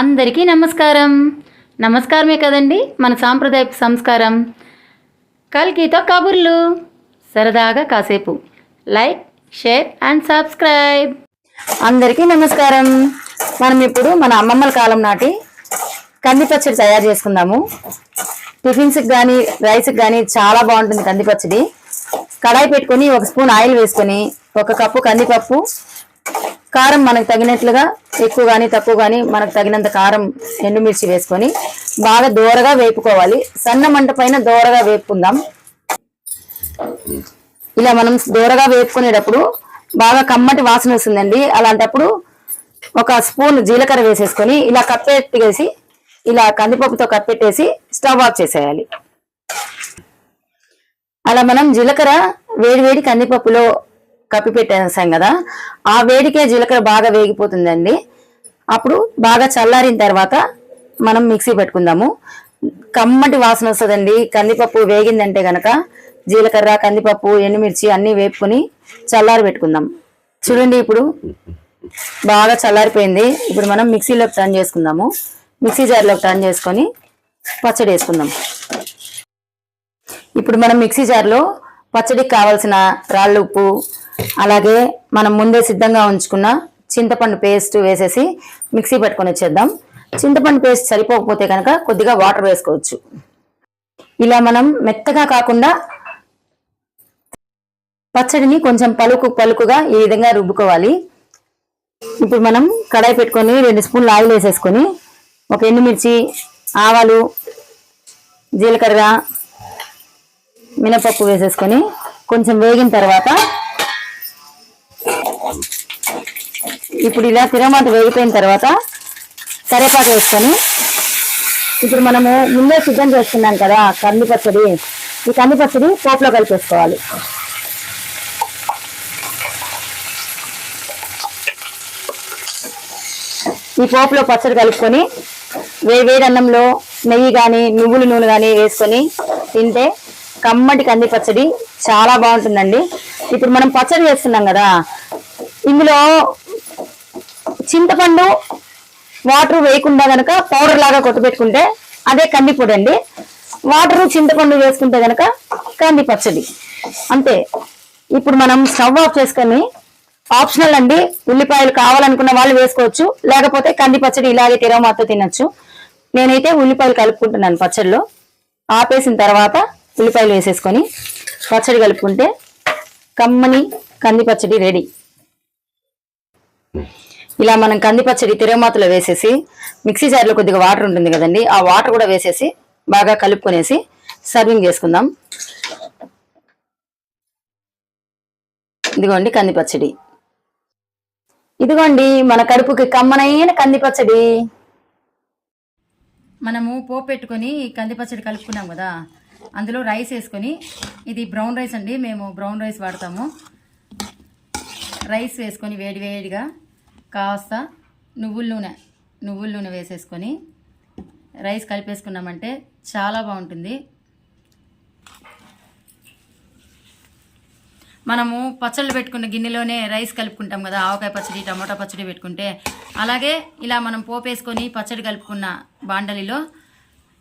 అందరికీ నమస్కారం. నమస్కారమే కదండి మన సాంప్రదాయపు సంస్కారం. కల్కితో కబుర్లు. సరదాగా కాసేపు. Like share and subscribe. అందరికీ నమస్కారం. మనం ఇప్పుడు మన అమ్మమ్మల కాలం నాటి కంది పచ్చడి తయారు చేసుకుందాము. టిఫిన్స్కి కానీ రైస్కి కానీ చాలా బాగుంటుంది కంది పచ్చడి కడాయి పెట్టుకొని ఒక స్పూన్ ఆయిల్ వేసుకొని ఒక కప్పు కందిపప్పు కారం మనకు తగినట్లుగా ఎక్కువ కానీ తక్కువ కానీ మనకు తగినంత కారం ఎండుమిర్చి వేసుకొని బాగా దూరగా వేపుకోవాలి. సన్న మంట పైన దూరగా వేపుకుందాం. ఇలా మనం దూరగా వేపుకునేటప్పుడు బాగా కమ్మటి వాసన వస్తుందండి. అలాంటప్పుడు ఒక స్పూన్ జీలకర్ర వేసేసుకొని ఇలా కప్పెట్టేసి ఇలా కందిపప్పుతో కప్పెట్టేసి స్టవ్ ఆఫ్ చేసేయాలి. అలా మనం జీలకర్ర వేడి వేడి కందిపప్పులో కప్పి పెట్టేసాం కదా. ఆ వేడికే జీలకర్ర బాగా వేగిపోతుందండి. అప్పుడు బాగా చల్లారిన తర్వాత మనం మిక్సీ పెట్టుకుందాము. కమ్మటి వాసన వస్తుందండి. కందిపప్పు వేగిందంటే గనక జీలకర్ర కందిపప్పు ఎండుమిర్చి అన్నీ వేపుకొని చల్లారి పెట్టుకుందాం. చూడండి ఇప్పుడు బాగా చల్లారిపోయింది. ఇప్పుడు మనం మిక్సీలోకి టర్న్ చేసుకుందాము. మిక్సీ జార్లోకి టర్న్ చేసుకొని పచ్చడి వేసుకుందాం. ఇప్పుడు మనం మిక్సీ జార్లో పచ్చడికి కావాల్సిన రాళ్ళు ఉప్పు అలాగే మనం ముందే సిద్ధంగా ఉంచుకున్న చింతపండు పేస్ట్ వేసేసి మిక్సీ పెట్టుకొని వచ్చేద్దాం. చింతపండు పేస్ట్ సరిపోకపోతే కనుక కొద్దిగా వాటర్ వేసుకోవచ్చు. ఇలా మనం మెత్తగా కాకుండా పచ్చడిని కొంచెం పలుకు పలుకుగా ఈ విధంగా రుబ్బుకోవాలి. ఇప్పుడు మనం కడాయి పెట్టుకొని రెండు స్పూన్లు ఆయిల్ వేసేసుకొని ఒక ఎండుమిర్చి ఆవాలు జీలకర్ర మినపప్పు వేసేసుకొని కొంచెం వేగిన తర్వాత ఇప్పుడు ఇలా తిరగమాత వేగిపోయిన తర్వాత కరేపాకు వేసుకొని ఇప్పుడు మనము ముందే సిద్ధం చేసుకున్నాం కదా కంది పచ్చడి ఈ కంది పచ్చడి పోపులో కలిపేసుకోవాలి. ఈ పోపులో పచ్చడి కలుపుకొని వేడి వేడి అన్నంలో నెయ్యి కానీ నువ్వుల నూనె కానీ వేసుకొని తింటే కమ్మటి కంది పచ్చడి చాలా బాగుంటుందండి. ఇప్పుడు మనం పచ్చడి చేస్తున్నాం కదా ఇందులో చింతపండు వాటర్ వేయకుండా గనక పౌడర్ లాగా కొట్టబెట్టుకుంటే అదే కందిపొడి అండి. వాటర్ చింతపండు వేసుకుంటే గనక కంది పచ్చడి. అంతే. ఇప్పుడు మనం స్టవ్ ఆఫ్ చేసుకొని ఆప్షనల్ అండి. ఉల్లిపాయలు కావాలనుకున్న వాళ్ళు వేసుకోవచ్చు. లేకపోతే కంది పచ్చడి ఇలాగే తిరగమాతో తినచ్చు. నేనైతే ఉల్లిపాయలు కలుపుకుంటున్నాను పచ్చడిలో. ఆపేసిన తర్వాత ఉల్లిపాయలు వేసేసుకొని పచ్చడి కలుపుకుంటే కమ్మని కంది పచ్చడి రెడీ. ఇలా మనం కంది పచ్చడి తిరగమాతలో వేసేసి మిక్సీ జార్లో కొద్దిగా వాటర్ ఉంటుంది కదండి ఆ వాటర్ కూడా వేసేసి బాగా కలుపుకొనేసి సర్వింగ్ చేసుకుందాం. ఇదిగోండి కంది పచ్చడి. ఇదిగోండి మన కడుపుకి కమ్మనైన కంది పచ్చడి. మనము పోపు పెట్టుకొని కంది పచ్చడి కలుపుకున్నాం కదా అందులో రైస్ వేసుకొని ఇది బ్రౌన్ రైస్ అండి మేము బ్రౌన్ రైస్ వాడతాము. రైస్ వేసుకొని వేడి వేడిగా కాస్త నువ్వుల నూనె నువ్వుల నూనె వేసేసుకొని రైస్ కలిపేసుకున్నామంటే చాలా బాగుంటుంది. మనము పచ్చళ్ళు పెట్టుకున్న గిన్నెలోనే రైస్ కలుపుకుంటాం కదా ఆవకాయ పచ్చడి టమాటా పచ్చడి పెట్టుకుంటే. అలాగే ఇలా మనం పోపేసుకొని పచ్చడి కలుపుకున్న బాండలిలో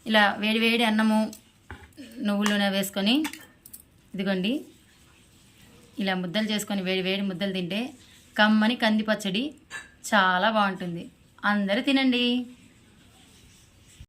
ఇలా వేడి వేడి అన్నము నువ్వుల నూనె వేసుకొని ఇదిగోండి ఇలా ముద్దలు చేసుకొని వేడి వేడి ముద్దలు తింటే కమ్మని కంది పచ్చడి చాలా బాగుంటుంది. అందరూ తినండి.